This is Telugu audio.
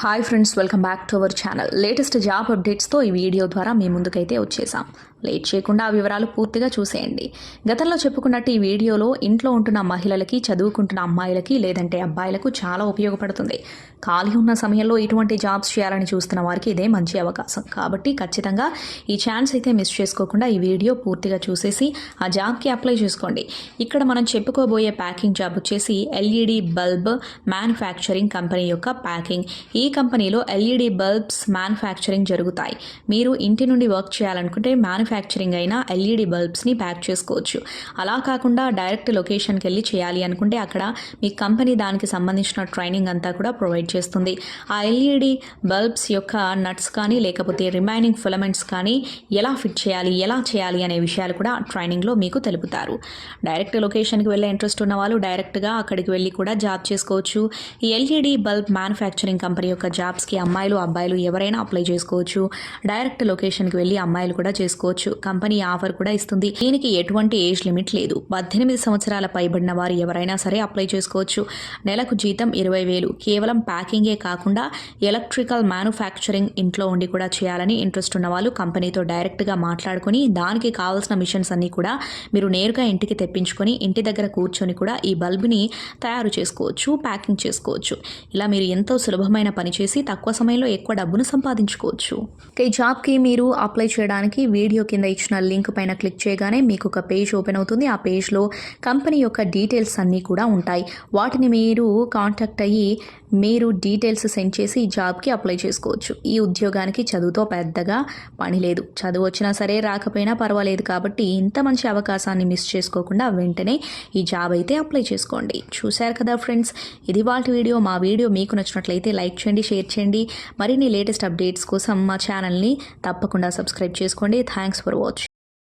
Hi friends welcome back to our channel latest job అప్డేట్స్తో ఈ వీడియో ద్వారా మీ ముందుకైతే వచ్చేసాం. లేట్ చేయకుండా ఆ వివరాలు పూర్తిగా చూసేయండి. గతంలో చెప్పుకున్నట్టు ఈ వీడియోలో ఇంట్లో ఉంటున్న మహిళలకి చదువుకుంటున్న అమ్మాయిలకి లేదంటే అబ్బాయిలకు చాలా ఉపయోగపడుతుంది. ఖాళీ ఉన్న సమయంలో ఇటువంటి జాబ్స్ చేయాలని చూస్తున్న వారికి ఇదే మంచి అవకాశం. కాబట్టి ఖచ్చితంగా ఈ ఛాన్స్ అయితే మిస్ చేసుకోకుండా ఈ వీడియో పూర్తిగా చూసేసి ఆ జాబ్కి అప్లై చేసుకోండి. ఇక్కడ మనం చెప్పుకోబోయే ప్యాకింగ్ జాబ్ వచ్చేసి ఎల్ఈడి బల్బ్ మ్యానుఫ్యాక్చరింగ్ కంపెనీ యొక్క ప్యాకింగ్ ఈ ఈ కంపెనీలో ఎల్ఈడి బల్బ్స్ మ్యానుఫ్యాక్చరింగ్ జరుగుతాయి. మీరు ఇంటి నుండి వర్క్ చేయాలనుకుంటే మ్యానుఫ్యాక్చరింగ్ అయిన ఎల్ఈడి బల్బ్స్ని ప్యాక్ చేసుకోవచ్చు. అలా కాకుండా డైరెక్ట్ లొకేషన్కి వెళ్ళి చేయాలి అనుకుంటే అక్కడ మీ కంపెనీ దానికి సంబంధించిన ట్రైనింగ్ అంతా కూడా ప్రొవైడ్ చేస్తుంది. ఆ ఎల్ఈడి బల్బ్స్ యొక్క నట్స్ కానీ లేకపోతే రిమైనింగ్ ఫిలమెంట్స్ కానీ ఎలా ఫిట్ చేయాలి ఎలా చేయాలి అనే విషయాలు కూడా ట్రైనింగ్లో మీకు తెలుపుతారు. డైరెక్ట్ లొకేషన్కి వెళ్ళే ఇంట్రెస్ట్ ఉన్న వాళ్ళు డైరెక్ట్గా అక్కడికి వెళ్ళి కూడా జాబ్ చేసుకోవచ్చు. ఈ ఎల్ఈడి బల్బ్ మ్యానుఫ్యాక్చరింగ్ కంపెనీ యొక్క జాబ్స్కి అమ్మాయిలు అబ్బాయిలు ఎవరైనా అప్లై చేసుకోవచ్చు. డైరెక్ట్ లొకేషన్కి వెళ్ళి అమ్మాయిలు కూడా చేసుకోవచ్చు. కంపెనీ ఆఫర్ కూడా ఇస్తుంది. దీనికి ఎటువంటి ఏజ్ లిమిట్ లేదు. పద్దెనిమిది సంవత్సరాల పైబడిన వారు ఎవరైనా సరే అప్లై చేసుకోవచ్చు. నెలకు జీతం ఇరవై వేలు. కేవలం ప్యాకింగే కాకుండా ఎలక్ట్రికల్ మ్యానుఫ్యాక్చరింగ్ ఇంట్లో ఉండి కూడా చేయాలని ఇంట్రెస్ట్ ఉన్న వాళ్ళు కంపెనీతో డైరెక్ట్గా మాట్లాడుకొని దానికి కావాల్సిన మిషన్స్ అన్నీ కూడా మీరు నేరుగా ఇంటికి తెప్పించుకొని ఇంటి దగ్గర కూర్చొని కూడా ఈ బల్బుని తయారు చేసుకోవచ్చు ప్యాకింగ్ చేసుకోవచ్చు. ఇలా మీరు ఎంతో సులభమైన పని చేసి తక్కువ సమయంలో ఎక్కువ డబ్బును సంపాదించుకోవచ్చు. ఈ జాబ్కి మీరు అప్లై చేయడానికి వీడియో కింద ఇచ్చిన లింక్ పైన క్లిక్ చేయగానే మీకు ఒక పేజ్ ఓపెన్ అవుతుంది. ఆ పేజ్లో కంపెనీ యొక్క డీటెయిల్స్ అన్నీ కూడా ఉంటాయి. వాటిని మీరు కాంటాక్ట్ అయ్యి మీరు డీటెయిల్స్ సెండ్ చేసి ఈ జాబ్కి అప్లై చేసుకోవచ్చు. ఈ ఉద్యోగానికి చదువుతో పెద్దగా పని లేదు. చదువు వచ్చినా సరే రాకపోయినా పర్వాలేదు కాబట్టి ఇంత మంచి అవకాశాన్ని మిస్ చేసుకోకుండా వెంటనే ఈ జాబ్ అయితే అప్లై చేసుకోండి. చూశారు కదా ఫ్రెండ్స్ ఇది వాళ్ళ వీడియో. మా వీడియో మీకు నచ్చినట్లయితే లైక్ చేయండి షేర్ చేయండి. మరిన్ని లేటెస్ట్ అప్డేట్స్ కోసం మా ఛానల్ని తప్పకుండా సబ్స్క్రైబ్ చేసుకోండి. Thanks for watching